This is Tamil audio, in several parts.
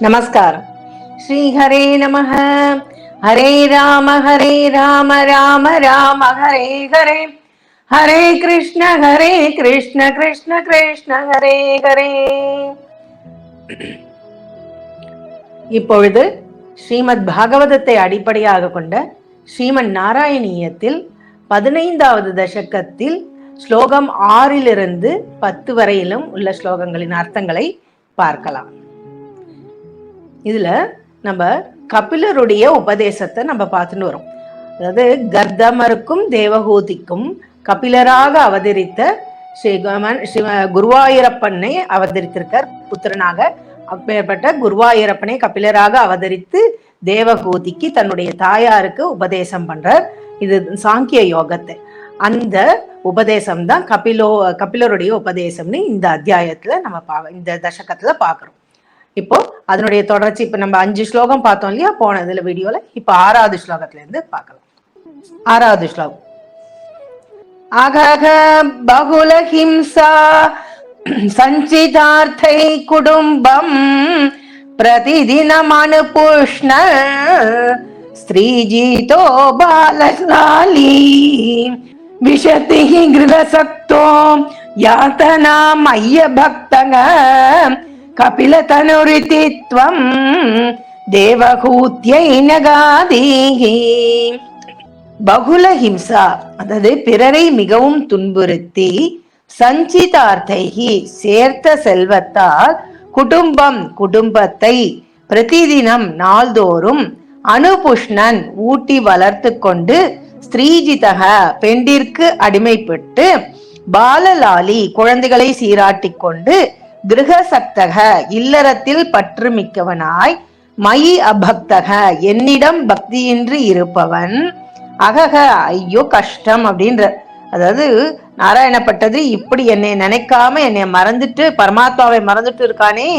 நமஸ்காரம். ஸ்ரீ ஹரே நமஹ. ஹரே ராம ஹரே ராம ராம ராம ஹரே ஹரே. ஹரே கிருஷ்ண ஹரே கிருஷ்ண கிருஷ்ண கிருஷ்ண ஹரே ஹரே. இப்பொழுது ஸ்ரீமத் பாகவதத்தை அடிப்படையாக கொண்ட ஸ்ரீமன் நாராயணீயத்தில் பதினைந்தாவது தசகத்தில் ஸ்லோகம் ஆறிலிருந்து பத்து வரையிலும் உள்ள ஸ்லோகங்களின் அர்த்தங்களை பார்க்கலாம். இதில் நம்ம கபிலருடைய உபதேசத்தை நம்ம பார்த்துட்டு வரோம். அதாவது கர்தமருக்கும் தேவகூதிக்கும் கபிலராக அவதரித்த ஸ்ரீகமன் ஸ்ரீ குருவாயூரப்பனை அவதரித்திருக்கார். புத்திரனாக அப்பேற்பட்ட குருவாயூரப்பனை கபிலராக அவதரித்து தேவகூதிக்கு தன்னுடைய தாயாருக்கு உபதேசம் பண்றார். இது சாங்கிய யோகத்தை. அந்த உபதேசம் தான் கபிலோ கபிலருடைய உபதேசம்னு இந்த அத்தியாயத்துல நம்ம பா இந்த தசகத்துல பாக்குறோம் இப்போ அதனுடைய தொடர்ச்சி இப்ப நம்ம அஞ்சு ஸ்லோகம் பார்த்தோம் இல்லையா? போன இதுல வீடியோல. இப்ப ஆறாவது ஸ்லோகத்துல இருந்து பார்க்கலாம். ஆறாவது ஸ்லோகம். அகக பகுல ஹிம்சா சஞ்சிதார்த்தை குடும்பம் பிரதிதினம் அனுபுஷ்ண ஸ்திரீஜீதோ பாலலாலி விஷதி கிருதசக்தோ யாத்தனா மைய பக்தக கபிலதனுரிதித்வம் தேவகூத்தியை நகாதீகி பகுல ஹிம்சா அதாவது பிறரை மிகவும் துன்புறுத்தி சஞ்சிதார்த்தைகி சேர்த்த செல்வத்தால் குடும்பம் குடும்பத்தை பிரதிதினம் நாள்தோறும் அனுபுஷ்ணன் ஊட்டி வளர்த்து கொண்டு ஸ்ரீஜிதக பெண்டிற்கு அடிமைப்பட்டு பாலலாலி குழந்தைகளை சீராட்டி கொண்டு கிரகசக்தக இல்லறத்தில் பற்று மிக்கவனாய் மயி அபக்தக என்னிடம் பக்தியின்றி இருப்பவன். அகக ஐயோ கஷ்டம் அப்படின்ற அதாவது நாராயணப்பட்டது இப்படி என்னை நினைக்காம என்னை மறந்துட்டு பரமாத்மாவை மறந்துட்டு இருக்கானே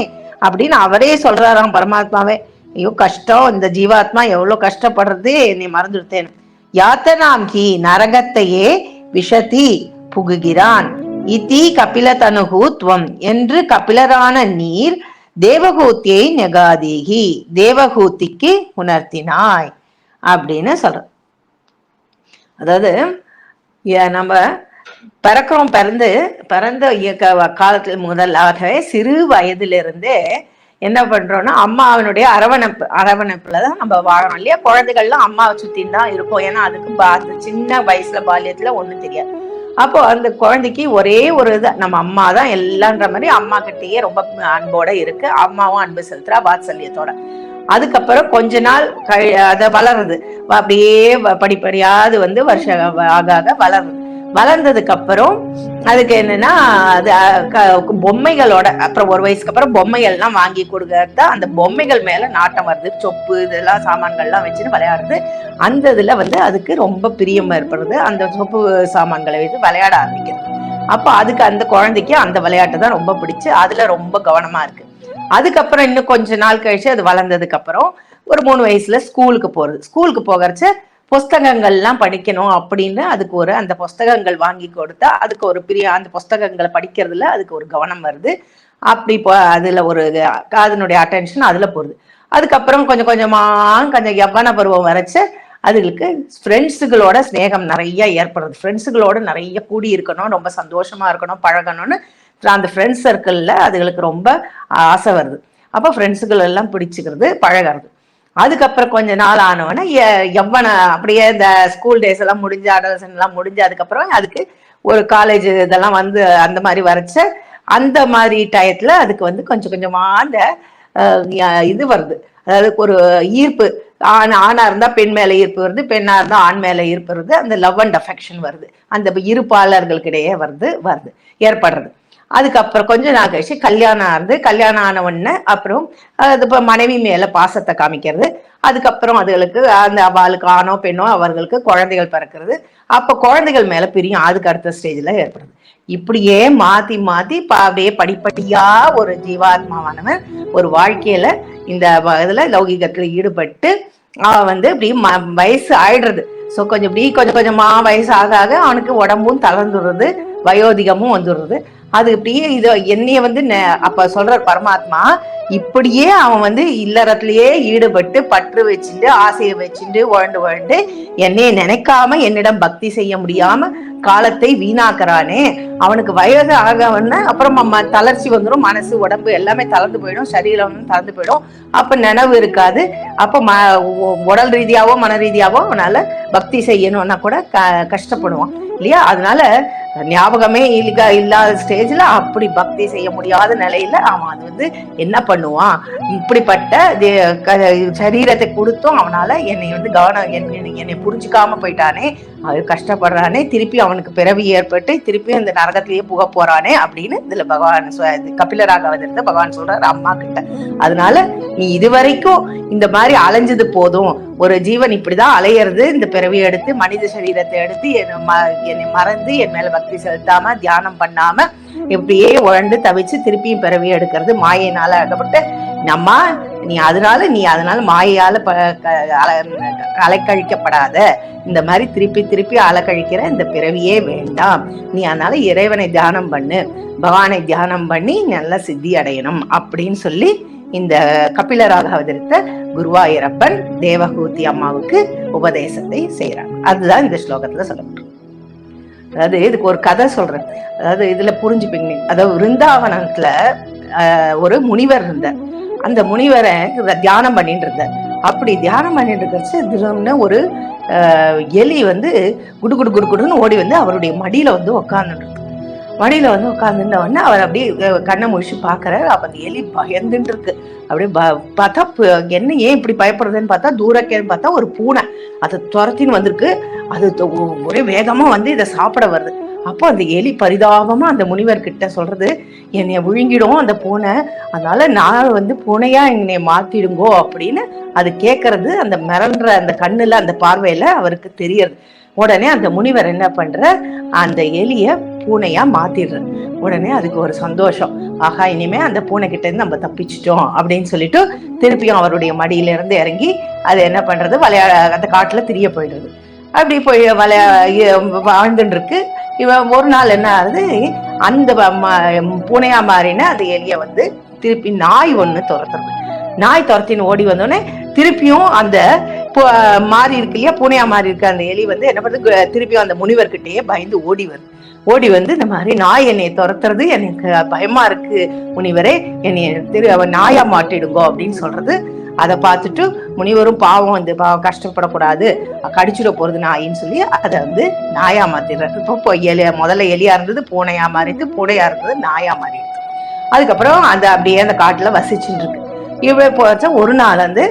அப்படின்னு அவரே சொல்றாராம் பரமாத்மாவே. ஐயோ கஷ்டம் இந்த ஜீவாத்மா எவ்வளவு கஷ்டப்படுறது என்னை மறந்துடுத்தேன் யாத்தனாம் ஹி நரகத்தையே விஷதி புகுகிறான். இதி கபிலதனுகூத்வம் என்று கபிலரான நீர் தேவகூத்தியை நெகாதீகி தேவகூத்திக்கு உணர்த்தினாய் அப்படின்னு சொல்ற அதாவது நம்ம பிறக்கிறோம் பிறந்து பிறந்த இயக்க காலத்தில் முதலாகவே சிறு வயதிலிருந்தே என்ன பண்றோம்னா அம்மாவினுடைய அரவணைப்பு அரவணைப்புல தான் நம்ம வாழணும் இல்லையா? குழந்தைகள்லாம் அம்மாவை சுத்தின்னு தான் இருக்கும். ஏன்னா அதுக்கு பா- சின்ன வயசுல பால்யத்துல ஒண்ணு தெரியாது. அப்போ அந்த குழந்தைக்கு ஒரே ஒரு இது நம்ம அம்மா தான் எல்லான்ற மாதிரி அம்மா கிட்டேயே ரொம்ப அன்போட இருக்கு. அம்மாவும் அன்பு செலுத்துறா வாத்சல்யத்தோட. அதுக்கப்புறம் கொஞ்ச நாள் கழி அதை வளருது. அப்படியே படிப்படியாவது படிப்படியாது வந்து வருஷம் ஆக ஆக வளருது. வளர்ந்ததுக்கு அப்புறம் அதுக்கு என்னன்னா அது க- பொம்மைகளோட அப்புறம் ஒரு வயசுக்கு அப்புறம் பொம்மைகள்லாம் வாங்கி கொடுக்கறது அந்த பொம்மைகள் மேல நாட்டம் வருது. சொப்பு இதெல்லாம் சாமான்கள்லாம் வச்சுன்னு விளையாடுறது. அந்த இதுல வந்து அதுக்கு ரொம்ப பிரியம் ஏற்படுது. அந்த சொப்பு சாமான்களை வைத்து விளையாட ஆரம்பிக்கிறது. அப்போ அதுக்கு அந்த குழந்தைக்கு அந்த விளையாட்டு தான் ரொம்ப பிடிச்சு அதுல ரொம்ப கவனமா இருக்கு. அதுக்கப்புறம் இன்னும் கொஞ்ச நாள் கழிச்சு அது வளர்ந்ததுக்கு அப்புறம் ஒரு மூணு வயசுல ஸ்கூலுக்கு போறது. ஸ்கூலுக்கு போகிறச்ச புஸ்தகங்கள்லாம் படிக்கணும் அப்படின்னு அதுக்கு ஒரு அந்த புஸ்தகங்கள் வாங்கி கொடுத்தா அதுக்கு ஒரு பிரிய அந்த புஸ்தகங்களை படிக்கிறதுல அதுக்கு ஒரு கவனம் வருது. அப்படி இப்போ அதில் ஒரு அதனுடைய அட்டென்ஷன் அதில் போகுது. அதுக்கப்புறம் கொஞ்சம் கொஞ்சமாக கொஞ்சம் யவ்வன பருவம் வரைச்சு அதுகளுக்கு ஃப்ரெண்ட்ஸுகளோட ஸ்நேகம் நிறைய ஏற்படுறது ஃப்ரெண்ட்ஸுகளோட நிறைய கூடி இருக்கணும் ரொம்ப சந்தோஷமா இருக்கணும் பழகணும்னு அந்த ஃப்ரெண்ட்ஸ் சர்க்கிளில் அதுகளுக்கு ரொம்ப ஆசை வருது. அப்போ ஃப்ரெண்ட்ஸுகள் எல்லாம் பிடிச்சிக்கிறது பழகிறது. அதுக்கப்புறம் கொஞ்ச நாள் ஆனவொடனே எவ்வளோ அப்படியே இந்த ஸ்கூல் டேஸ் எல்லாம் முடிஞ்சு அடலசன் எல்லாம் முடிஞ்சு அதுக்கப்புறம் அதுக்கு ஒரு காலேஜ் இதெல்லாம் வந்து அந்த மாதிரி வரைச்ச அந்த மாதிரி டயத்துல அதுக்கு வந்து கொஞ்சம் கொஞ்சமா அந்த இது வருது. அதாவது ஒரு ஈர்ப்பு. ஆண் ஆணா இருந்தா பெண் மேல ஈர்ப்பு வருது பெண்ணா இருந்தா ஆண் மேல ஈர்ப்பு வருது. அந்த லவ் அண்ட் அஃபெக்ஷன் வருது. அந்த இருப்பாளர்களுக்கிடையே வருது வருது ஏற்படுறது. அதுக்கப்புறம் கொஞ்ச நாள் கழிச்சு கல்யாணம் ஆகுது கல்யாணம் ஆன உடனே அப்புறம் அது இப்போ மனைவி மேல பாசத்தை காமிக்கிறது. அதுக்கப்புறம் அதுகளுக்கு அந்த அவளுக்கு ஆணோ பெண்ணோ அவர்களுக்கு குழந்தைகள் பிறக்கிறது. அப்போ குழந்தைகள் மேல பிரியும் அதுக்கு அடுத்த ஸ்டேஜ்ல ஏற்படுது. இப்படியே மாத்தி மாத்தி ப- அப்படியே படிப்படியா ஒரு ஜீவாத்மாவானவன் ஒரு வாழ்க்கையில இந்த இதுல லௌகிகத்துல ஈடுபட்டு அவன் வந்து இப்படி ம- வயசு ஆயிடுறது. ஸோ கொஞ்சம் இப்படி கொஞ்சம் கொஞ்சமா வயசு ஆக ஆக அவனுக்கு உடம்பும் தளர்ந்துடுறது வயோதிகமும் வந்துடுறது. அது அப்படியே இத என்னைய வந்து நெ- அப்ப சொல்ற பரமாத்மா இப்படியே அவன் வந்து இல்லறத்திலேயே ஈடுபட்டு பற்று வச்சுட்டு ஆசையை வச்சுட்டு உழண்டு உழண்டு என்னைய நினைக்காம என்னிடம் பக்தி செய்ய முடியாம காலத்தை வீணாக்குறானே. அவனுக்கு வயது ஆகவன அப்புறம் ம- தளர்ச்சி வந்துடும் மனசு உடம்பு எல்லாமே தளர்ந்து போயிடும் சரீரம் தளர்ந்து போயிடும். அப்ப நினைவு இருக்காது. அப்ப ம உடல் ரீதியாவோ மன ரீதியாவோ அவனால பக்தி செய்யணும்னா கூட க- கஷ்டப்படுவான். இல்லையா? அதனால ஞாபகமே இல்ல இல்லாத ஸ்டேஜ்ல அப்படி பக்தி செய்ய முடியாத நிலையில அவன் அது வந்து என்ன பண்ணுவான்? இப்படிப்பட்ட சரீரத்தை கொடுத்தும் அவனால என்னை வந்து கவனம் என்னை புரிஞ்சுக்காம போயிட்டானே அவன் கஷ்டப்படுறானே திருப்பி அவனுக்கு பிறவி ஏற்பட்டு திருப்பி அந்த நரகத்திலேயே புக போறானே அப்படின்னு இதுல பகவான் கபில இது கபிலராக பகவான் சொல்றாரு அம்மா கிட்ட. அதனால நீ இதுவரைக்கும் இந்த மாதிரி அலைஞ்சது போதும். ஒரு ஜீவன் இப்படிதான் அலையிறது இந்த பிறவி எடுத்து மனித சரீரத்தை எடுத்து என்னை ம- என்னை மறந்து என் மேல பக்தி செலுத்தாம தியானம் பண்ணாம இப்படியே உழண்டு தவிச்சு திருப்பியும் பிறவி எடுக்கிறது மாயினால அகப்பட்டு நம்ம நீ அதனால நீ அதனால மாயையால ப- க- அலைக்கழிக்கப்படாத. இந்த மாதிரி திருப்பி திருப்பி அலக்கழிக்கிற இந்த பிறவியே வேண்டாம். நீ அதனால இறைவனை தியானம் பண்ணு. பகவானை தியானம் பண்ணி நல்லா சித்தி அடையணும் அப்படின்னு சொல்லி இந்த கபிலராக அவதரித்த குருவாயிரப்பன் தேவகூதி அம்மாவுக்கு உபதேசத்தை செய்யறாங்க அதுதான் இந்த ஸ்லோகத்துல சொல்லப்பட்டிருக்கு. அதாவது இதுக்கு ஒரு கதை சொல்றேன். அதாவது இதுல புரிஞ்சுப்பீங்க அதாவது விருந்தாவனத்துல ஒரு முனிவர் இருந்தார். அந்த முனிவரை தியானம் பண்ணிட்டு இருந்தார். அப்படி தியானம் பண்ணிட்டு இருக்கிறச்சு திடம்னு ஒரு எலி வந்து குடு குடு குடு குடுன்னு ஓடி வந்து அவருடைய மடியில வந்து உக்காந்துட்டு மடியில் வந்து உட்காந்துருந்த உடனே அவர் அப்படியே கண்ணை முழிச்சு பாக்குறாரு அப்ப அந்த எலி பயந்துட்டு இருக்கு அப்படியே ப- பார்த்தா என்ன ஏன் இப்படி பயப்படுறதுன்னு பார்த்தா தூரக்கேன்னு பார்த்தா ஒரு பூனை. அதை துரத்தின்னு வந்திருக்கு. அது ஒரே வேகமா வந்து இதை சாப்பிட வருது. அப்போ அந்த எலி பரிதாபமா அந்த முனிவர் கிட்ட சொல்றது என்னை விழுங்கிடும் அந்த பூனை. அதனால நான் வந்து பூனையா என்னைய மாத்திடுங்கோ அப்படின்னு அது கேட்கறது அந்த மிரள்ற அந்த கண்ணுல அந்த பார்வையில அவருக்கு தெரியறது. உடனே அந்த முனிவர் என்ன பண்ற? அந்த எலிய பூனையா மாத்திடுற உடனே அதுக்கு ஒரு சந்தோஷம். ஆஹா இனிமே அந்த பூனை கிட்ட இருந்து நம்ம தப்பிச்சிட்டோம் அப்படின்னு சொல்லிட்டு திருப்பியும் அவருடைய மடியில இருந்து இறங்கி அது என்ன பண்றது? விளையாட அந்த காட்டுல திரிய போயிடுறது. அப்படி போய் விளையா வாழ்ந்துட்டு இருக்கு இவன் ஒரு நாள் என்ன ஆகுது? அந்த பூனையா மாறின அந்த எலிய வந்து திருப்பி நாய் ஒன்று துரத்துறது. நாய் துரத்தின்னு ஓடி வந்தோடனே திருப்பியும் அந்த பு- மாறி இருக்கு இல்லையா பூனையா மாறி இருக்க அந்த எலி வந்து என்ன பண்ணுறது திருப்பியும் அந்த முனிவர்கிட்டயே பயந்து ஓடி வருது. ஓடி வந்து இந்த மாதிரி நாய் என்னை துரத்துறது எனக்கு பயமா இருக்கு முனிவரே என்னை திரு அவன் நாயா மாட்டிடுங்கோ அப்படின்னு சொல்றது. அதை பார்த்துட்டு முனிவரும் பாவம் வந்து பாவம் கஷ்டப்படக்கூடாது. கடிச்சிட போகிறது நாயின்னு சொல்லி அதை வந்து நாயா மாத்திடுறாரு. இப்போ இப்போ எலி முதல்ல எலியா இருந்தது பூனையா மாறிடுது பூனையா இருந்தது நாயா மாறிடுது. அதுக்கப்புறம் அந்த அப்படியே அந்த காட்டில் வசிச்சுட்டு இருக்கு. இவ்வளோ போச்சா ஒரு நாள் வந்து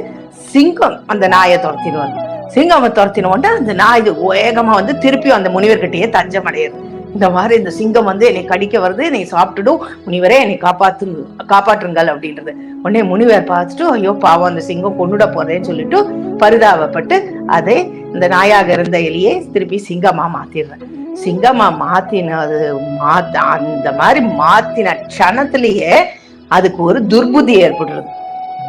சிங்கம் அந்த நாயை துரத்தின்னு வந்து சிங்கம் துரத்தின உடனே அந்த நாய் இது வேகமாக வந்து திருப்பியும் அந்த முனிவர்கிட்டயே தஞ்சம் அடையிறது இந்த மாதிரி இந்த சிங்கம் வந்து என்னை கடிக்க வருது என்னை சாப்பிட்டுடும் முனிவரே என்னை காப்பாத்து காப்பாற்றுங்கள் அப்படின்றது. உடனே முனிவர் பார்த்துட்டு ஐயோ பாவம் அந்த சிங்கம் கொண்டுட போறேன்னு சொல்லிட்டு பரிதாபப்பட்டு அதை இந்த நாயாக இருந்த எலியை திருப்பி சிங்கமா மாத்திடுறேன் சிங்கமா மாத்தினது மாத்த அந்த மாதிரி மாத்தின க்ஷணத்திலேயே அதுக்கு ஒரு துர்புதி ஏற்படுறது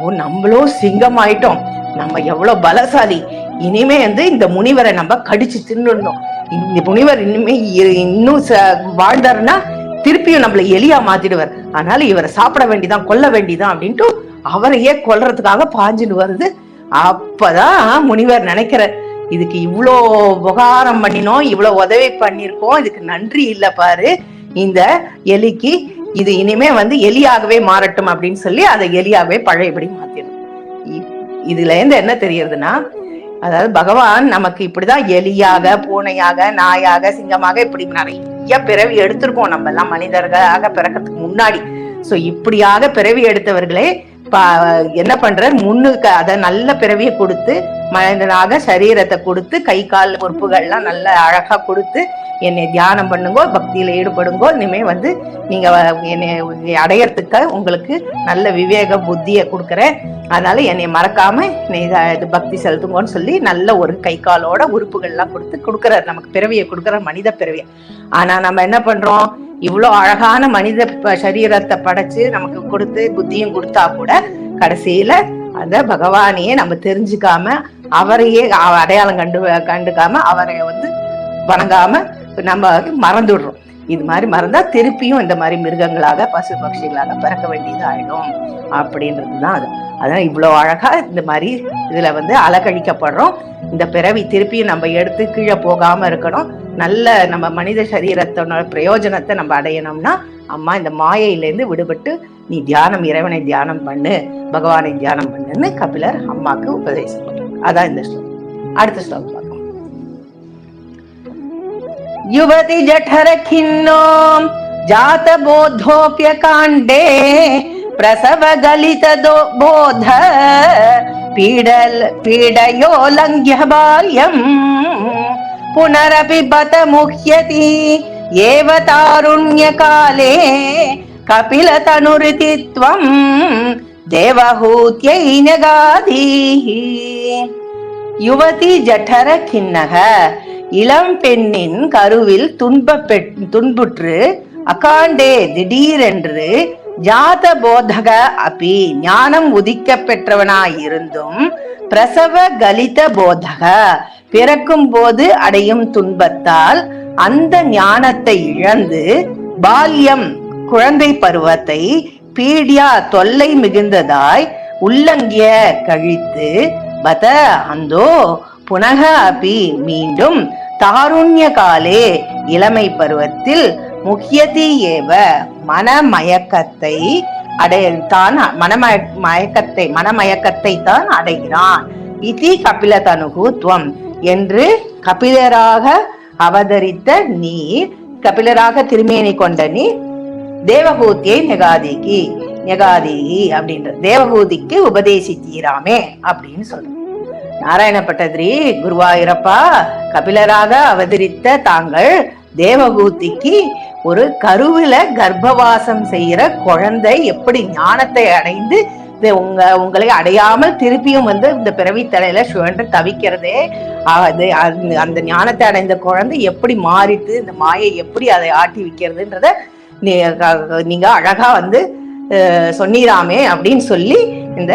ஓ நம்மளும் சிங்கம் ஆயிட்டோம் நம்ம எவ்வளவு பலசாலி. இனிமே வந்து இந்த முனிவரை நம்ம கடிச்சு தின்னுடணும். இந்த முனிவர் இனிமே இ- இன்னும் ச- வாழ்ந்தாருன்னா திருப்பியும் நம்மளை எலியா மாத்திடுவார். அதனால இவரை சாப்பிட வேண்டிதான் கொல்ல வேண்டிதான் அப்படின்ட்டு அவரையே கொல்றதுக்காக பாஞ்சுன்னு வருது. அப்பதான் முனிவர் நினைக்கிற இதுக்கு இவ்வளோ உபகாரம் பண்ணினோம் இவ்வளோ உதவி பண்ணியிருக்கோம் இதுக்கு நன்றி இல்லை பாரு. இந்த எலிக்கு இது இனிமே வந்து எலியாகவே மாறட்டும் அப்படின்னு சொல்லி அதை எலியாகவே பழையபடி மாத்திடும். இ- இதுல இருந்து என்ன தெரியறதுன்னா அதாவது பகவான் நமக்கு இப்படிதான் எலியாக பூனையாக நாயாக சிங்கமாக இப்படி நிறைய பிறவி எடுத்திருக்கோம். நம்ம எல்லாம் மனிதர்களாக பிறக்கிறதுக்கு முன்னாடி. சோ இப்படியாக பிறவி எடுத்தவர்களே என்ன பண்ற முன்னுக்கு அதை நல்ல பிறவியை கொடுத்து மனிதனாக சரீரத்தை கொடுத்து கை கால் உறுப்புகள்லாம் நல்ல அழகா கொடுத்து என்னை தியானம் பண்ணுங்கோ பக்தியில ஈடுபடுங்கோ இனிமே வந்து நீங்க என்னை அடையறதுக்கு உங்களுக்கு நல்ல விவேக புத்தியை கொடுக்குறேன். அதனால என்னை மறக்காம என்னை இது பக்தி செலுத்துங்கன்னு சொல்லி நல்ல ஒரு கை காலோட உறுப்புகள்லாம் கொடுத்து கொடுக்குறாரு. நமக்கு பிறவியை கொடுக்குற மனித பிறவியை. ஆனா நம்ம என்ன பண்றோம்? இவ்வளோ அழகான மனித ப- சரீரத்தை படைச்சு நமக்கு கொடுத்து புத்தியும் கொடுத்தா கூட கடைசியில அந்த பகவானையே நம்ம தெரிஞ்சுக்காம அவரையே அடையாளம் கண்டு கண்டுக்காம அவரை வந்து வணங்காம நம்ம வந்து மறந்துடுறோம். இது மாதிரி மறந்தா திருப்பியும் இந்த மாதிரி மிருகங்களாக பசு பட்சிகளாக பிறக்க வேண்டியது ஆயிடும். அப்படின்றது தான் அது. அதான் இவ்வளோ அழகாக இந்த மாதிரி இதில் வந்து அலக்கழிக்கப்படுறோம் இந்த பிறவி திருப்பியும் நம்ம எடுத்து கீழே போகாமல் இருக்கணும். நல்ல நம்ம மனித சரீரத்தோட பிரயோஜனத்தை நம்ம அடையணும்னா அம்மா இந்த மாயையிலேருந்து விடுபட்டு நீ தியானம் இறைவனை தியானம் பண்ணு பகவானை தியானம் பண்ணுன்னு கபிலர் அம்மாக்கு உபதேசம் அதான் இந்த ஸ்லோகம் அடுத்த ஸ்லோகம் பார்க்கலாம் யுவதி ஜఠர கிண்ணோ ஜாத போதோப்பிய காண்டே பிரசவ கலித போத பீடல் பீடயோலங்கிய பால்யம் पुनरपि बत मुह्यति एव तारुण्यकाले कपिलतनुरिति त्वम् देवहूत्यै न्यगाधीः யுவதி ஜಠர கிண்ணக. இளம் பெண்ணின் கருவில் துன்ப துன்புற்று அகாண்டே திடீரென்று ஜாத போதக அபி ஞானம் உதிக்க பெற்றவனாயிருந்தும் பிரசவ கலித போதக. பிறக்கும் போது அடையும் துன்பத்தால் அந்த ஞானத்தை இழந்து பால்யம் குழந்தை பருவத்தை பீடியா தொல்லை மிகுந்ததாய் உள்ளங்கிய கழித்து பத அந்தோ புனக அபி மீண்டும் தாருண்ய காலே இளமை பருவத்தில் முக்கியதி ஏவ மனமயக்கத்தை தான் மனமய மயக்கத்தை மனமயக்கத்தை தான் அடைகிறான். இதி கபில தனுகு துவம் என்று கபிலராக அவதரித்த நீர் கபிலராக திருமேனி கொண்ட நீர் தேவகூத்தியை நிகாதிக்கு. நெகாதிகி அப்படின்ற தேவகூதிக்கு உபதேசித்தீராமே அப்படின்னு சொல்ற. நாராயண பட்டதிரி குருவாயூரப்பா கபிலராக அவதரித்த தாங்கள் தேவகூதிக்கு ஒரு கருவில கர்ப்பவாசம் செய்யற குழந்தை எப்படி ஞானத்தை அடைந்து உங்க உங்களை அடையாமல் திருப்பியும் வந்து இந்த பிறவி தலையில சுழன்று தவிக்கிறதே அது அந்த ஞானத்தை அடைந்த குழந்தை எப்படி மாறிட்டு இந்த மாயை எப்படி அதை ஆட்டி வைக்கிறதுன்றத நீங்க அழகா வந்து சொன்னீராமே அப்படின்னு சொல்லி இந்த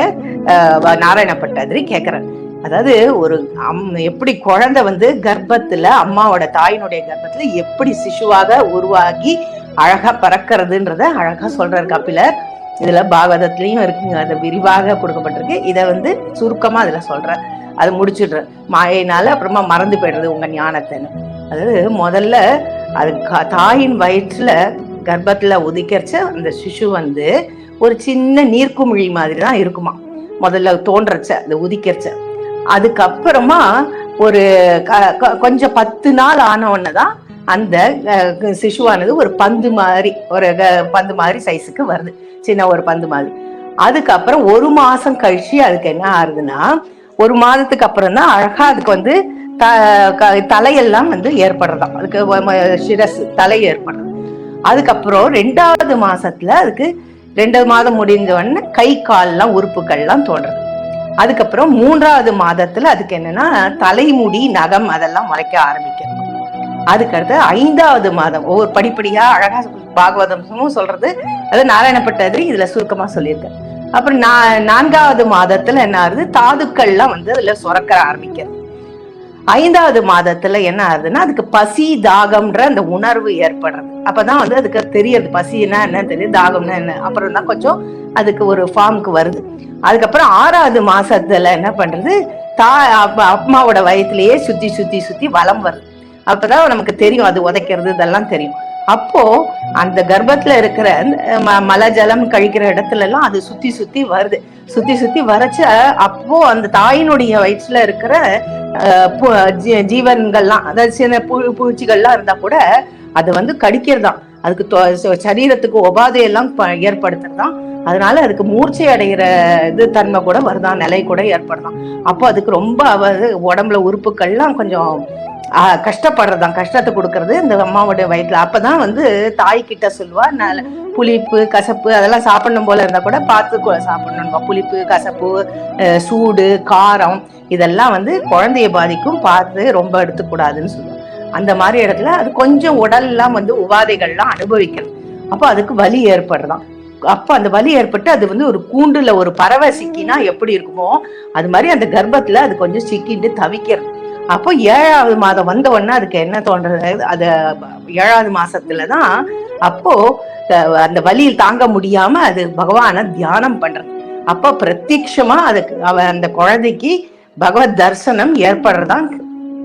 நாராயண பட்டாதிரி கேக்குறேன் அதாவது ஒரு அம் எப்படி குழந்தை வந்து கர்ப்பத்துல அம்மாவோட தாயினுடைய கர்ப்பத்துல எப்படி சிசுவாக உருவாகி அழகா பறக்கிறதுன்றத அழகா சொல்றாரு கபிலர். இதுல பாகவதத்திலையும் இருக்குங்க அது விரிவாக கொடுக்கப்பட்டிருக்கு. இதை வந்து சுருக்கமா அதுல சொல்ற அது முடிச்சிடுற. மாயினால அப்புறமா மறந்து போயிடுறது உங்க ஞானத்தைன்னு. அதாவது முதல்ல அது தாயின் வயிற்றுல கர்ப்பத்தில் உதிக்கிறச்ச அந்த சிசு வந்து ஒரு சின்ன நீர்க்குமிழி மாதிரி தான் இருக்குமா. முதல்ல தோன்றச்ச அந்த உதிக்கிறச்ச. அதுக்கப்புறமா ஒரு கொஞ்சம் பத்து நாள் ஆன தான் அந்த சிசுவானது ஒரு பந்து மாதிரி ஒரு பந்து மாதிரி சைஸுக்கு வருது. சின்ன ஒரு பந்து மாதிரி. அதுக்கப்புறம் ஒரு மாசம் கழிச்சு அதுக்கு என்ன ஆகுதுன்னா ஒரு மாதத்துக்கு அப்புறம் தான் அழகா அதுக்கு வந்து த தலையெல்லாம் வந்து ஏற்படுறதாம். அதுக்கு சிரஸ் தலை ஏற்படுறது. அதுக்கப்புறம் ரெண்டாவது மாசத்துல அதுக்கு ரெண்டாவது மாதம் முடிஞ்ச உடனே கை கால்லாம் உறுப்புகள்லாம் தோன்றது. அதுக்கப்புறம் மூன்றாவது மாதத்துல அதுக்கு என்னன்னா தலைமுடி நகம் அதெல்லாம் முளைக்க ஆரம்பிக்கும் அதுக்கடுத்து ஐந்தாவது மாதம் ஒவ்வொரு படிப்படியா அழகா பாகவதமும் சொல்றது அது நாராயணப்பட்டது இதுல சுருக்கமா சொல்லியிருக்கேன் அப்புறம் நான்காவது மாதத்துல என்ன ஆகுது தாதுக்கள்லாம் வந்து அதுல சுரக்க ஆரம்பிக்கிறது ஐந்தாவது மாதத்துல என்ன ஆகுதுன்னா அதுக்கு பசி தாகம்ன்ற அந்த உணர்வு ஏற்படுறது. அப்பதான் வந்து அதுக்கு தெரியுது பசின்னா என்னன்னு தெரியுது தாகம்னா என்ன? அப்புறம் தான் கொஞ்சம் அதுக்கு ஒரு ஃபார்முக்கு வருது. அதுக்கப்புறம் ஆறாவது மாசத்துல என்ன பண்றது? தா அம்மாவோட வயத்திலேயே சுத்தி சுத்தி சுத்தி வளம் வருது. அப்பதான் நமக்கு தெரியும் அது உதைக்கிறது இதெல்லாம் தெரியும். அப்போ அந்த கர்ப்பத்துல இருக்கிற மலை ஜலம் கழிக்கிற இடத்துல எல்லாம் அது சுத்தி சுத்தி வருது. சுத்தி சுத்தி வரைச்ச அப்போ அந்த தாயினுடைய வயிற்றுல இருக்கிற ஜீவன்கள்லாம் அதாவது சின்ன பூ பூச்சிகள்லாம் இருந்தா கூட அது வந்து கடிக்கிறதாம். அதுக்கு சரீரத்துக்கு உபாதையெல்லாம் ஏற்படுத்துறதாம் அதனால அதுக்கு மூர்ச்சை அடைகிற இது தன்மை கூட வருதான் நிலை கூட ஏற்படுதான் அப்போ அதுக்கு ரொம்ப உடம்புல உறுப்புகள்லாம் கொஞ்சம் கஷ்டப்படுறதான் கஷ்டத்தை கொடுக்கறது இந்த அம்மாவுடைய வயிற்றுல அப்பதான் வந்து தாய் கிட்ட சொல்லுவா புளிப்பு கசப்பு அதெல்லாம் சாப்பிடணும் போல இருந்தா கூட பார்த்து சாப்பிடணும் புளிப்பு கசப்பு சூடு காரம் இதெல்லாம் வந்து குழந்தைய பாதிக்கும். பார்த்து ரொம்ப எடுத்துக்கூடாதுன்னு சொல்லுவாங்க அந்த மாதிரி இடத்துல அது கொஞ்சம் உடல்லாம் வந்து உபாதைகள்லாம் அனுபவிக்கிறது அப்போ அதுக்கு வலி ஏற்படுறதான் அப்போ அந்த வலி ஏற்பட்டு அது வந்து ஒரு கூண்டுல ஒரு பறவை சிக்கினா எப்படி இருக்குமோ அது மாதிரி அந்த கர்ப்பத்துல அது கொஞ்சம் சிக்கிட்டு தவிக்கிறது அப்போ ஏழாவது மாதம் வந்த உடனே அதுக்கு என்ன தோன்றது? அது ஏழாவது மாசத்துல தான் அப்போ அந்த வலியில் தாங்க முடியாம அது பகவானை தியானம் பண்றது. அப்போ பிரத்யட்சமா அதுக்கு அவ அந்த குழந்தைக்கு பகவத் தரிசனம் ஏற்படுறதான்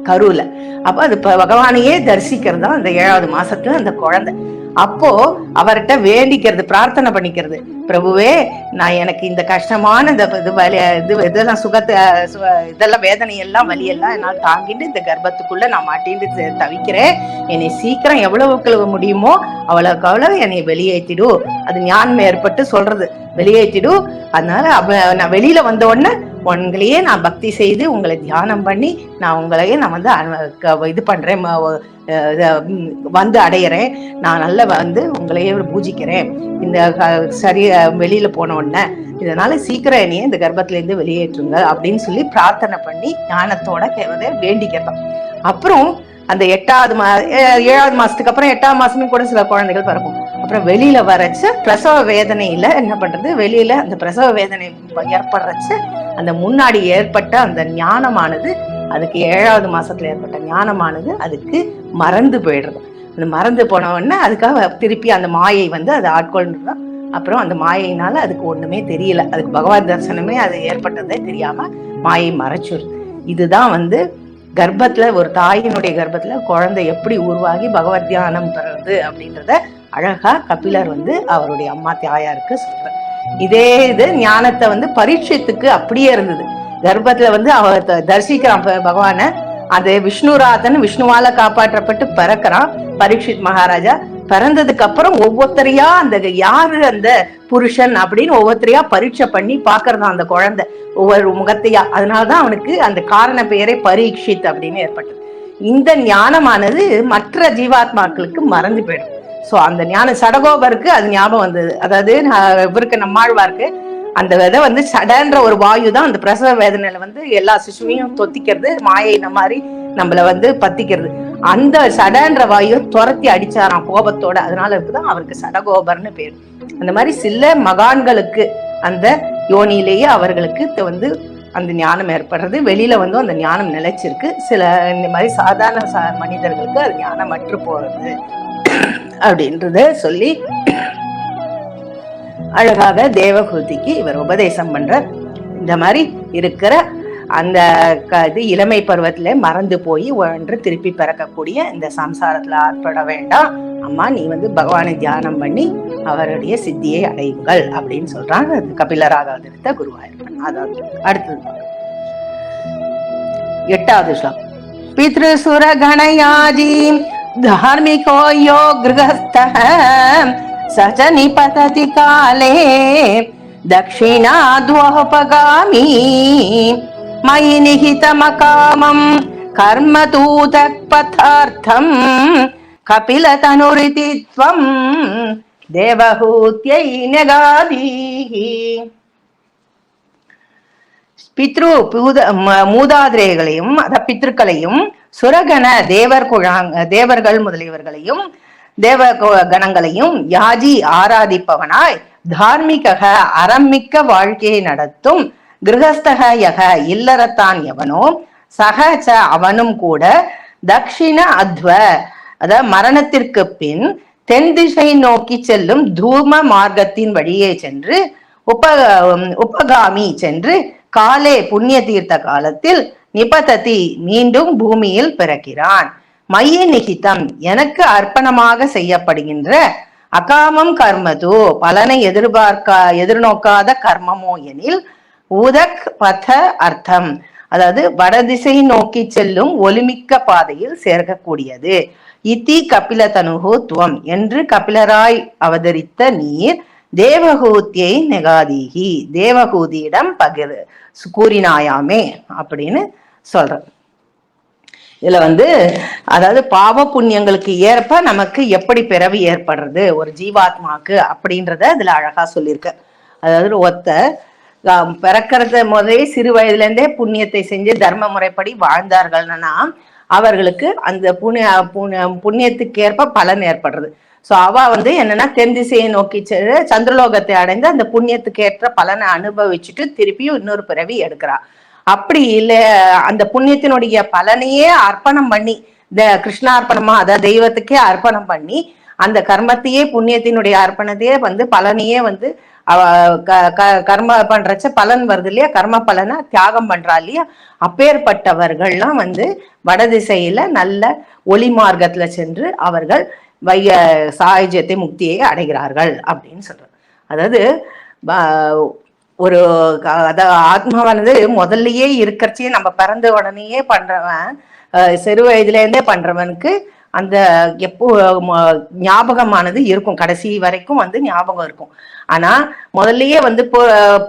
கருவில். அப்போ அது பகவானையே தரிசிக்கிறது தான் அந்த ஏழாவது மாசத்துல அந்த குழந்தை. அப்போ அவர்கிட்ட வேண்டிக்கிறது பிரார்த்தனை பண்ணிக்கிறது. பிரபுவே நான் எனக்கு இந்த கஷ்டமான இந்த இது வலி இது இதெல்லாம் சுகத்தை சு- இதெல்லாம் வேதனையெல்லாம் வலியெல்லாம் என்னால் தாங்கிட்டு இந்த கர்ப்பத்துக்குள்ள நான் மாட்டின்னு த- தவிக்கிறேன். என்னை சீக்கிரம் எவ்வளவுக்கு முடியுமோ அவ்வளவுக்கு அவ்வளவு என்னை வெளியேற்றிடு. அது ஞான்மை ஏற்பட்டு சொல்றது. வெளியேற்றிடும் அதனால அவ நான் வெளியில வந்த உடனே உங்களையே நான் பக்தி செய்து உங்களை தியானம் பண்ணி நான் உங்களையே நான் வந்து க- இது பண்றேன் ம- வந்து அடையிறேன். நான் நல்ல வந்து உங்களையே பூஜிக்கிறேன். இந்த க- சரி வெளியில போன உடனே இதனால சீக்கிரம் என்னையே இந்த கர்ப்பத்துல இருந்து வெளியேற்றுங்க அப்படின்னு சொல்லி பிரார்த்தனை பண்ணி ஞானத்தோட கேவதை வேண்டிக்கிறோம் அப்புறம் அந்த எட்டாவது மா ஏ- ஏழாவது மாசத்துக்கு அப்புறம் எட்டாவது மாசமும் கூட சில குழந்தைகள் பிறக்கும். அப்புறம் வெளியில வரைச்சு பிரசவ வேதனையில என்ன பண்றது? வெளியில அந்த பிரசவ வேதனை ஏற்படுறச்சு அந்த முன்னாடி ஏற்பட்ட அந்த ஞானமானது அதுக்கு ஏழாவது மாசத்துல ஏற்பட்ட ஞானமானது அதுக்கு மறந்து போயிடுறது. அந்த மறந்து போன அதுக்காக திருப்பி அந்த மாயை வந்து அதை ஆட்கொள்றதுதான். அப்புறம் அந்த மாயையினால அதுக்கு ஒண்ணுமே தெரியல. அதுக்கு பகவான் தரிசனமே அது ஏற்பட்டதே தெரியாம மாயை மறைச்சிருது. இதுதான் வந்து கர்ப்பத்துல ஒரு தாயினுடைய கர்ப்பத்துல குழந்தை எப்படி உருவாகி பகவத் தியானம் பெறது அப்படின்றத அழகா கபிலர் வந்து அவருடைய அம்மா தாயாருக்கு சொல்கிறார் இதே இது ஞானத்தை வந்து பரீட்சத்துக்கு அப்படியே இருந்தது. கர்ப்பத்துல வந்து அவர் த- தரிசிக்கிறான் பகவானை. அது விஷ்ணுராதன் விஷ்ணுவால காப்பாற்றப்பட்டு பிறக்கிறான். பரீட்சித் மகாராஜா பிறந்ததுக்கு அப்புறம் ஒவ்வொருத்தரையா அந்த யாரு அந்த புருஷன் அப்படின்னு ஒவ்வொருத்தரையா பரீட்சை பண்ணி பாக்குறதான் அந்த குழந்தை. ஒவ்வொரு முகத்தையா. அதனாலதான் அவனுக்கு அந்த காரண பெயரை பரீட்சித் அப்படின்னு ஏற்பட்டது. இந்த ஞானமானது மற்ற ஜீவாத்மாக்களுக்கு மறந்து போயிடும். சோ அந்த ஞானம் சடகோபருக்கு அது ஞாபகம் வந்தது. அதாவது இவருக்கு நம்மாழ்வாருக்கு அந்த விதை வந்து சடன்ற ஒரு வாயு தான் அந்த பிரசவ வேதனையில வந்து எல்லா சிசுவையும் தொத்திக்கிறது மாயை இந்த மாதிரி நம்மள வந்து பத்திக்கிறது. அந்த சடன்ற வாயு துரத்தி அடிச்சாராம் கோபத்தோட. அதனால இருக்குதான் அவருக்கு சடகோபர்னு பேர். அந்த மாதிரி சில மகான்களுக்கு அந்த யோனியிலேயே அவர்களுக்கு வந்து அந்த ஞானம் ஏற்படுறது. வெளியில வந்து அந்த ஞானம் நிலைச்சிருக்கு. சில இந்த மாதிரி சாதாரண சா மனிதர்களுக்கு அது ஞானம் அற்று போறது அப்படின்றத சொல்லி அழகாக தேவகூதிக்கு இவர் உபதேசம் பண்ற இந்த மாதிரி இருக்கிற அந்த க இது இளமை பருவத்தில் மறந்து போய் ஒன்று திருப்பி பிறக்கக்கூடிய இந்த சம்சாரத்தில் ஆற்பட வேண்டாம். அம்மா நீ வந்து பகவானை தியானம் பண்ணி அவருடைய சித்தியை அடையுங்கள் அப்படின்னு சொல்றாங்க அது கபிலராக எடுத்த குருவாயிருப்பன். அதாவது அடுத்தது எட்டாவது ஸ்லோகம் பித்ருசுர கணயாஜி தார்மிகோ யோ கிரகஸ்த சச்ச நிபததி காலே தட்சிணாத்வோபகாமி మయి నిహితమకామం కర్మ తూత పదార్థం కపిల తనురితి త్వం దేవహూత్యై నగాదీ பித்ரு பூத மூதாதிரைகளையும் அத பித்ருக்களையும் சுரகண தேவர் தேவர்கள் முதலியவர்களையும் தேவ கணங்களையும் யாஜி ஆராதிப்பவனாய் தார்மீக அறமிக்க வாழ்க்கையை நடத்தும் கிரகஸ்தக யக இல்லறத்தான் எவனோ சகச்ச அவனும் கூட தக்ஷிண அத்வ அத மரணத்திற்கு பின் தென் திசை நோக்கி செல்லும் தூம மார்க்கத்தின் வழியே சென்று உப உபகாமி சென்று காலே புண்ணிய தீர்த்த காலத்தில் நிபததி மீண்டும் பூமியில் பிறக்கிறான். மைய நிகிதம் எனக்கு அர்ப்பணமாக செய்யப்படுகின்ற அகாமம் கர்மதோ பலனை எதிர்பார்க்கா எதிர்நோக்காத கர்மமோ எனில் உதக் பத அர்த்தம். அதாவது வடதிசை நோக்கி செல்லும் ஒலிமிக்க பாதையில் சேர்க்கக்கூடியது. இத்தி கபில தனுகுத்துவம் என்று கபிலராய் அவதரித்த நீர் தேவகூத்தியை நெகாதீகி. தேவகூதியிடம் பகிர் கூறினாயாமே அப்படின்னு சொல்ற இதுல வந்து அதாவது பாவ புண்ணியங்களுக்கு ஏற்ப நமக்கு எப்படி பிறவி ஏற்படுறது ஒரு ஜீவாத்மாக்கு அப்படின்றத இதுல அழகா சொல்லியிருக்க அதாவது ஒத்த பிறக்கிறது முதலே சிறு வயதுலேருந்தே புண்ணியத்தை செஞ்சு தர்ம முறைப்படி வாழ்ந்தார்கள்னா அவர்களுக்கு அந்த புண்ணிய புண்ணிய புண்ணியத்துக்கேற்ப பலன் ஏற்படுறது. ஸோ அவ வந்து என்னன்னா தென் திசையை நோக்கி சென்று சந்திரலோகத்தை அடைந்து அந்த புண்ணியத்துக்கு ஏற்ற பலனை அனுபவிச்சுட்டு திருப்பியும் இன்னொரு பிறவி எடுக்கிறா. அப்படி இல்லை அந்த புண்ணியத்தினுடைய பலனையே அர்ப்பணம் பண்ணி த கிருஷ்ணார்ப்பணமா அதாவது தெய்வத்துக்கே அர்ப்பணம் பண்ணி அந்த கர்மத்தையே புண்ணியத்தினுடைய அர்ப்பணத்தையே வந்து பலனையே வந்து கர்ம பண்றச்ச பலன் வருது இல்லையா? கர்ம பலனை தியாகம் பண்றா இல்லையா? அப்பேற்பட்டவர்கள்லாம் வந்து வடதிசையில நல்ல ஒளி மார்க்கத்துல சென்று அவர்கள் வைய சாயுஜத்தை முக்தியை அடைகிறார்கள் அப்படின்னு சொல்றாங்க. அதாவது ஒரு அதாவது ஆத்மாவானது முதல்லயே இருக்கிறச்சே நம்ம பிறந்த உடனேயே பண்றவன் சிறு வயதுலேருந்தே பண்றவனுக்கு அந்த எப்போ ஞாபகமானது இருக்கும். கடைசி வரைக்கும் வந்து ஞாபகம் இருக்கும். ஆனா முதல்லயே வந்து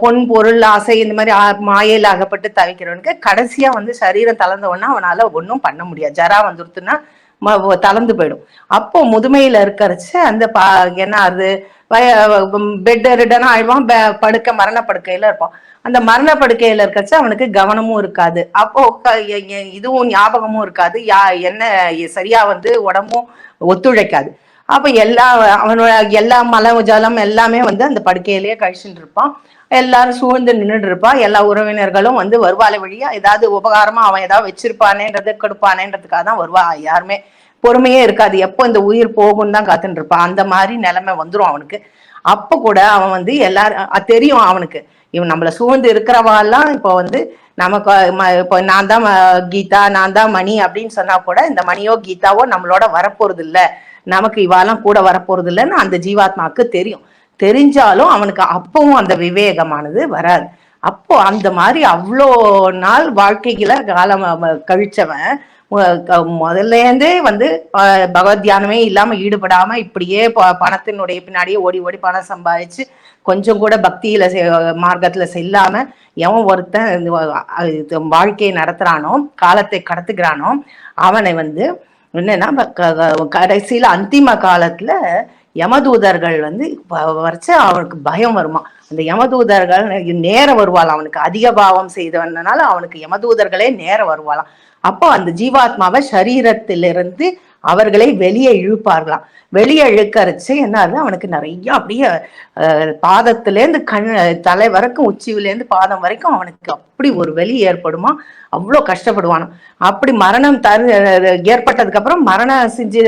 பொன் பொருள் ஆசை இந்த மாதிரி மாயையில் ஆகப்பட்டு தவிக்கிறவனுக்கு கடைசியா வந்து சரீரம் தளர்ந்த உடனே அவனால ஒன்றும் பண்ண முடியாது. ஜரா வந்துருத்துன்னா தளர்ந்து போயிடும். அப்போ முதுமையில இருக்கிறச்ச அந்த பா என்ன அது பெட் ரிடனா ஆயிடுவான் படுக்க மரண படுக்கையில இருப்பான். அந்த மரண படுக்கையில இருக்கிறச்ச அவனுக்கு கவனமும் இருக்காது. அப்போ இதுவும் ஞாபகமும் இருக்காது. யா என்ன சரியா வந்து உடம்பும் ஒத்துழைக்காது. அப்ப எல்லா அவனோட எல்லா மல ஜலம் எல்லாமே வந்து அந்த படுக்கையிலேயே கழிச்சுட்டு இருப்பான். எல்லாரும் சூழ்ந்து நின்றுட்டு இருப்பா எல்லா உறவினர்களும் வந்து வருவாலை வழியா ஏதாவது உபகாரமா அவன் ஏதாவது வச்சிருப்பானேன்றது கொடுப்பானேன்றதுக்காக தான் வருவா. யாருமே பொறுமையே இருக்காது. எப்போ இந்த உயிர் போகும் தான் காத்துட்டு இருப்பான் அந்த மாதிரி நிலைமை வந்துடும் அவனுக்கு. அப்ப கூட அவன் வந்து எல்லாரும் தெரியும் அவனுக்கு. இவன் நம்மள சூழ்ந்து இருக்கிறவாள்லாம் இப்போ வந்து நமக்கு இப்போ நான் தான் கீதா நான் தான் மணி அப்படின்னு சொன்னா கூட இந்த மணியோ கீதாவோ நம்மளோட வரப்போறது இல்லை நமக்கு இவாலாம் கூட வரப்போறது இல்லைன்னு அந்த ஜீவாத்மாவுக்கு தெரியும். தெரிஞ்சாலும் அவனுக்கு அப்பவும் அந்த விவேகமானது வராது. அப்போ அந்த மாதிரி அவ்வளோ நாள் வாழ்க்கைகளை காலம் கழிச்சவன் முதல்லேருந்தே வந்து பகவத் தியானமே இல்லாமல் ஈடுபடாமல் இப்படியே பணத்தினுடைய பின்னாடியே ஓடி ஓடி பணம் சம்பாதிச்சு கொஞ்சம் கூட பக்தியில மார்க்கத்துல செல்லாம எவன் ஒருத்தன் வாழ்க்கையை நடத்துறானோ காலத்தை கடத்துக்கிறானோ அவனை வந்து என்னன்னா கடைசியில அந்திம காலத்துல யமதூதர்கள் வந்து வரைச்சு அவனுக்கு பயம் வருமா? அந்த யமதூதர்கள் நேரம் வருவாள் அவனுக்கு அதிக பாவம் செய்தவனால அவனுக்கு யமதூதர்களே நேரம் வருவாளாம். அப்போ அந்த ஜீவாத்மாவை சரீரத்திலிருந்து அவர்களை வெளியே இழுப்பார்களாம். வெளியே இழுக்கரைச்சு என்ன அவனுக்கு நிறைய அப்படியே பாதத்திலேருந்து கண் தலை வரைக்கும் உச்சியிலேருந்து பாதம் வரைக்கும் அவனுக்கு அப்படி ஒரு வெளி ஏற்படுமா? அவ்வளோ கஷ்டப்படுவானோ அப்படி மரணம் தரு ஏற்பட்டதுக்கு அப்புறம் மரணம் செஞ்சு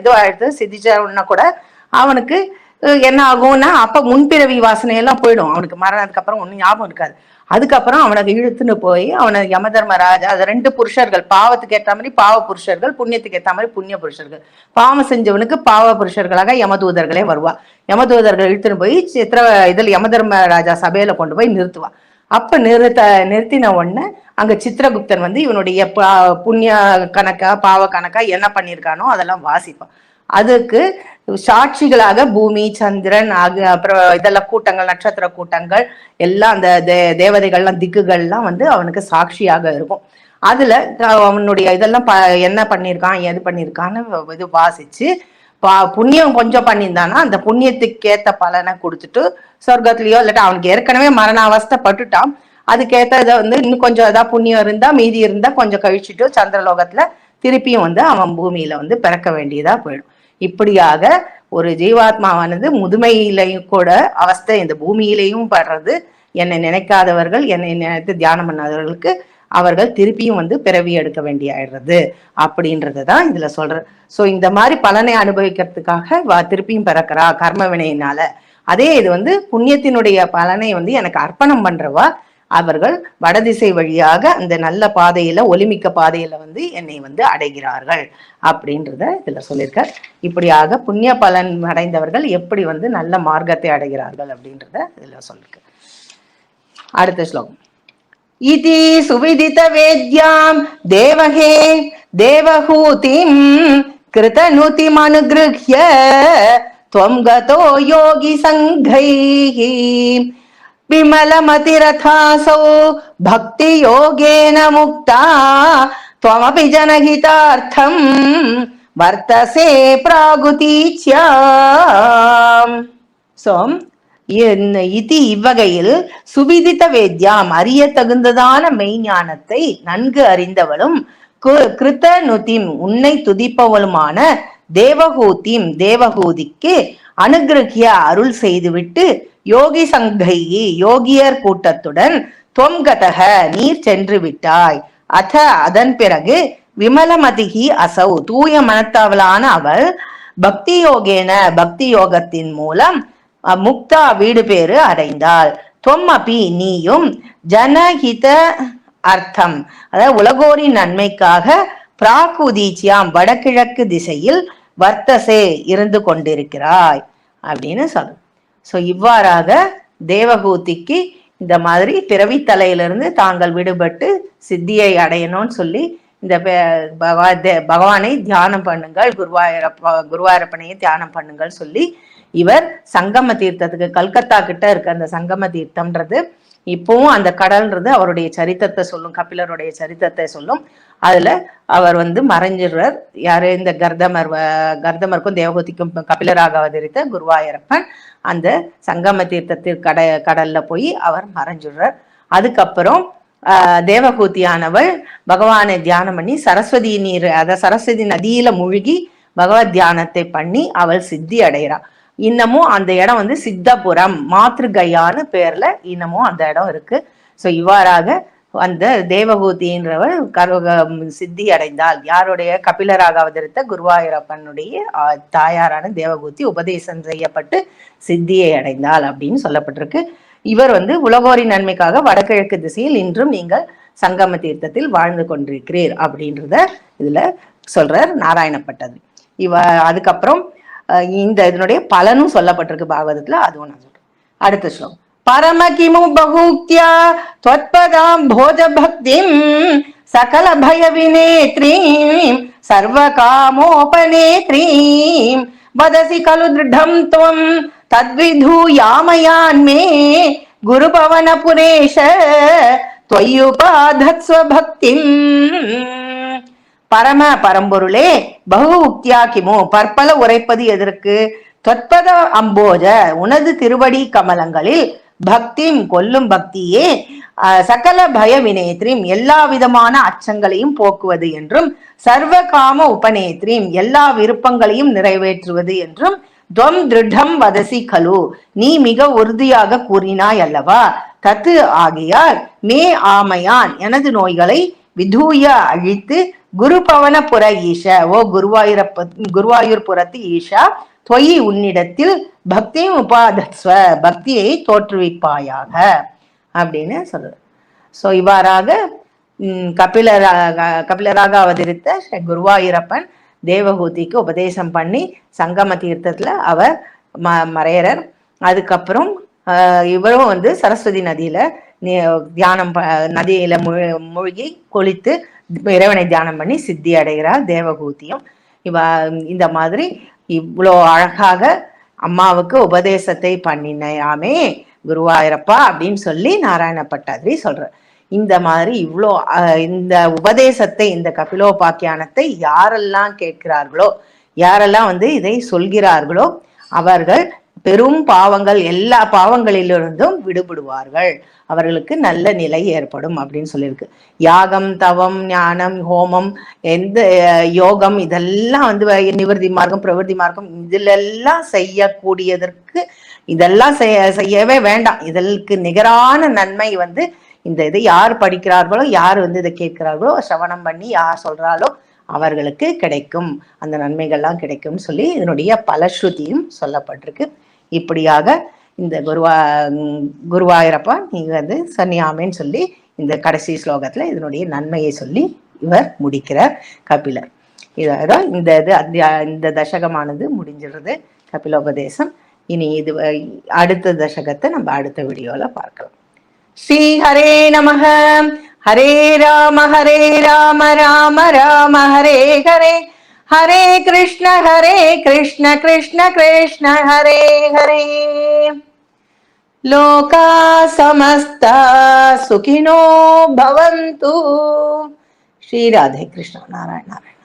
இதுவாயிடுது. சிதிச்சா கூட அவனுக்கு என்ன ஆகும்னா அப்ப முன்பிறவி வாசனையெல்லாம் போயிடும். அவனுக்கு மரணத்துக்கு அப்புறம் ஒன்றும் ஞாபகம் இருக்காது. அதுக்கப்புறம் அவனை இழுத்துன்னு போய் அவனை யமதர்மராஜா அது ரெண்டு புருஷர்கள் பாவத்துக்கு ஏற்ற மாதிரி பாவ புருஷர்கள் புண்ணியத்துக்கு ஏற்ற மாதிரி புண்ணிய புருஷர்கள். பாவம் செஞ்சவனுக்கு பாவ புருஷர்களாக யமதூதர்களே வருவா. யமதூதர்கள் இழுத்துன்னு போய் சித்திர இதில் யமதர்ம ராஜா சபையில கொண்டு போய் நிறுத்துவா. அப்ப நிறுத்த நிறுத்தின உடனே அங்க சித்திரகுப்தன் வந்து இவனுடைய புண்ணிய கணக்கா பாவ கணக்கா என்ன பண்ணியிருக்கானோ அதெல்லாம் வாசிப்பான். அதுக்கு சாட்சிகளாக பூமி சந்திரன் ஆகு அப்புறம் இதெல்லாம் கூட்டங்கள் நட்சத்திர கூட்டங்கள் எல்லாம் அந்த தே தேவதைகள்லாம் திக்குகள்லாம் வந்து அவனுக்கு சாட்சியாக இருக்கும். அதுல அவனுடைய இதெல்லாம் ப என்ன பண்ணியிருக்கான் எது பண்ணியிருக்கான்னு இது வாசிச்சு பா புண்ணியம் கொஞ்சம் பண்ணியிருந்தானா அந்த புண்ணியத்துக்கு ஏத்த பலனை கொடுத்துட்டு சொர்க்கத்துலயோ இல்லாட்டா அவனுக்கு ஏற்கனவே மரண அவஸ்தை பட்டுட்டான் அதுக்கேற்ற இதை வந்து இன்னும் கொஞ்சம் ஏதாவது புண்ணியம் இருந்தா மீதி இருந்தா கொஞ்சம் கழிச்சுட்டு சந்திரலோகத்துல திருப்பியும் வந்து அவன் பூமியில வந்து பிறக்க வேண்டியதா போயிடும். இப்படியாக ஒரு ஜீவாத்மாவானது முதுமையிலையும் கூட அவஸ்தை இந்த பூமியிலையும் படுறது என்னை நினைக்காதவர்கள் என்னை நினைத்து தியானம் பண்ணாதவர்களுக்கு அவர்கள் திருப்பியும் வந்து பிறவி எடுக்க வேண்டியாயிடுறது அப்படின்றது தான் இதுல சொல்ற. ஸோ இந்த மாதிரி பலனை அனுபவிக்கிறதுக்காக திருப்பியும் பிறக்கிறா கர்ம வினையினால. அதே இது வந்து புண்ணியத்தினுடைய பலனை வந்து எனக்கு அர்ப்பணம் பண்றவா அவர்கள் வடதிசை வழியாக அந்த நல்ல பாதையில ஒலிமிக்க பாதையில வந்து என்னை வந்து அடைகிறார்கள் அப்படின்றத இதுல சொல்லியிருக்கார். இப்படியாக புண்ணிய பலன் அடைந்தவர்கள் எப்படி வந்து நல்ல மார்க்கத்தை அடைகிறார்கள் அப்படின்றத இதுல சொல்லியிருக்க அடுத்த ஸ்லோகம். இதி சுவிதித வேத்யாம் தேவகே தேவஹூதிம் கிருதனுதிமனுகிருஹ்ய துவம் கதோ யோகி சங்கைஹி. विमलमतिरथासौ भक्तियोगेन मुक्ता त्वमपि जनहितार्थम् வர்த்தசே பிராகுதீச்சியாம் சோ இது இவ்வகையில் சுவிதித்த வேத்யாம் அறிய தகுந்ததான மெய்ஞானத்தை நன்கு அறிந்தவளும் கிருத்த நுதிம் உன்னை துதிப்பவளுமான தேவகூதிம் தேவகூதிக்கு அனுகிரகிய அருள் செய்துவிட்டு யோகி சங்கை யோகியர் கூட்டத்துடன் தொம்கதக நீர் சென்று விட்டாய். அத அதன் பிறகு விமலமதிகி அசௌ. தூய மனத்தவளான அவள் பக்தி யோகேன பக்தி யோகத்தின் மூலம் முக்தா வீடு பேறு அடைந்தாள். தொம்மபி நீயும் ஜனஹித அர்த்தம். அதாவது உலகோரின் நன்மைக்காக பிராகுதீச்சியாம் வடகிழக்கு திசையில் வர்த்தசே இருந்து கொண்டிருக்கிறாய். அப்படின்னு சொல்லு. ஸோ இவ்வாறாக தேவகூதிக்கு இந்த மாதிரி பிறவி தலையிலிருந்து தாங்கள் விடுபட்டு சித்தியை அடையணும்னு சொல்லி இந்த பகவானை தியானம் பண்ணுங்கள் குருவாயூரப்ப குருவாயூரப்பனையை தியானம் பண்ணுங்கள் சொல்லி இவர் சங்கம தீர்த்தத்துக்கு கல்கத்தா கிட்ட இருக்க அந்த சங்கம தீர்த்தம்ன்றது இப்பவும் அந்த கடல்ன்றது அவருடைய சரித்திரத்தை சொல்லும் கபிலருடைய சரித்திரத்தை சொல்லும். அதில் அவர் வந்து மறைஞ்சிடுறார். யார்? இந்த கர்தமர் கர்தமருக்கும் தேவகூதிக்கும் கபிலராக அவதரித்த குருவாயூரப்பன் அந்த சங்கம தீர்த்தத்தில் கட கடல்ல போய் அவர் மறைஞ்சிடுறார். அதுக்கப்புறம் தேவகூத்தியானவள் பகவானை தியானம் பண்ணி சரஸ்வதி நீர் அத சரஸ்வதி நதியில மூழ்கி பகவத் தியானத்தை பண்ணி அவள் சித்தி அடைகிறாள் இன்னமும் அந்த இடம் வந்து சித்தபுரம் மாத்ருகையான்னு பேர்ல இன்னமும் அந்த இடம் இருக்கு. ஸோ இவ்வாறாக அந்த தேவகூதின்றவர் கரு சித்தி அடைந்தால் யாருடைய கபிலராக அவதரித்த குருவாயூரப்பனுடைய தாயாரான தேவகூதி உபதேசம் செய்யப்பட்டு சித்தியை அடைந்தாள் அப்படின்னு சொல்லப்பட்டிருக்கு. இவர் வந்து உலகோரின் நன்மைக்காக வடகிழக்கு திசையில் இன்றும் நீங்கள் சங்கம தீர்த்தத்தில் வாழ்ந்து கொண்டிருக்கிறீர் அப்படின்றத இதுல சொல்றார் நாராயணப்பட்டது. இவ அதுக்கப்புறம் இந்த இதனுடைய பலனும் சொல்லப்பட்டிருக்கு பாகவதத்துல அதுவும் நான் சொல்றேன். அடுத்த ஸ்லோகம். பரம கிமு பகூக்தியா त्वत्पदां भोजभक्तिं सकलभयविनेत्रीं सर्वकामोपनेत्रीं वदसि खलु दृढं त्वं तद्विधूयामयान्मे गुरुपवनपुरेश त्वय्युपाधत्स्व भक्तिम् பரம பரம்பொருளே பகு உக்தியா கிமோ பற்பல உரைப்பது எதற்கு தொற்பத அம்போஜ உனது திருவடி கமலங்களில் பக்திம் கொல்லும் பக்தியே சகல பய வினேத்ரீம் எல்லா விதமான அச்சங்களையும் போக்குவது என்றும் சர்வ காம உபநேத்ரீம் எல்லா விருப்பங்களையும் நிறைவேற்றுவது என்றும் துவம் திருடம் வதசி கலு. நீ மிக உறுதியாக கூறினாய் அல்லவா? தத்து ஆகியால் மே ஆமையான் எனது நோய்களை விதூய அழித்து குரு பவன புற ஈஷா. ஓ குருவாயூரப்ப குருவாயூர் புறத்து ஈஷா தொய் உன்னிடத்தில் பக்தியும் உபாதஸ்வ பக்தியை தோற்றுவிப்பாயாக அப்படின்னு சொல்லுது ஸோ இவ்வாறாக கபிலராக கபிலராக அவதரித்த குருவாயூரப்பன் தேவகூதிக்கு உபதேசம் பண்ணி சங்கம தீர்த்தத்துல அவர் ம மறையறர். அதுக்கப்புறம் இவரும் வந்து சரஸ்வதி நதியில தியானம் நதியில மூழ்கி கொளித்து இறைவனை தியானம் பண்ணி சித்தி அடைகிறார் தேவகூதியும். இவ இந்த மாதிரி இவ்வளோ அழகாக அம்மாவுக்கு உபதேசத்தை பண்ணினையாமே குருவாயிரப்பா அப்படின்னு சொல்லி நாராயண பட்டாதிரி சொல்ற இந்த மாதிரி இவ்வளோ இந்த உபதேசத்தை இந்த கபிலோபாக்கியானத்தை யாரெல்லாம் கேட்கிறார்களோ யாரெல்லாம் வந்து இதை சொல்கிறார்களோ அவர்கள் பெரும் பாவங்கள் எல்லா பாவங்களிலிருந்தும் விடுபடுவார்கள். அவர்களுக்கு நல்ல நிலை ஏற்படும் அப்படின்னு சொல்லியிருக்கு. யாகம் தவம் ஞானம் ஹோமம் எந்த யோகம் இதெல்லாம் வந்து நிவர்த்தி மார்க்கம் பிரவர்த்தி மார்க்கம் இதிலெல்லாம் செய்யக்கூடியதற்கு இதெல்லாம் செய்ய செய்யவே வேண்டாம். இதற்கு நிகரான நன்மை வந்து இந்த இதை யார் படிக்கிறார்களோ யார் வந்து இதை கேட்கிறார்களோ சிரவணம் பண்ணி யார் சொல்றாலோ அவர்களுக்கு கிடைக்கும். அந்த நன்மைகள்லாம் கிடைக்கும் சொல்லி இதனுடைய பலஸ்ருதியும் சொல்லப்பட்டிருக்கு. இப்படியாக இந்த குருவா குருவாயிரப்பா நீங்க வந்து சன்னியாமேன்னு சொல்லி இந்த கடைசி ஸ்லோகத்துல இதனுடைய நன்மையை சொல்லி இவர் முடிக்கிறார் கபிலர். இதான் இந்த இது இந்த தசகமானது முடிஞ்சிடுறது கபிலோபதேசம். இனி இது அடுத்த தசகத்தை நம்ம அடுத்த வீடியோல பார்க்கலாம். ஸ்ரீ ஹரே நமக ஹரே ராம ஹரே ராம ராம ராம ஹரே ஹரே. హరే కృష్ణ హరే కృష్ణ కృష్ణ కృష్ణ హరే హరే. లోకా సమస్త సుఖినో భవంతు. శ్రీ రాధే కృష్ణ నారాయణ నారాయణ.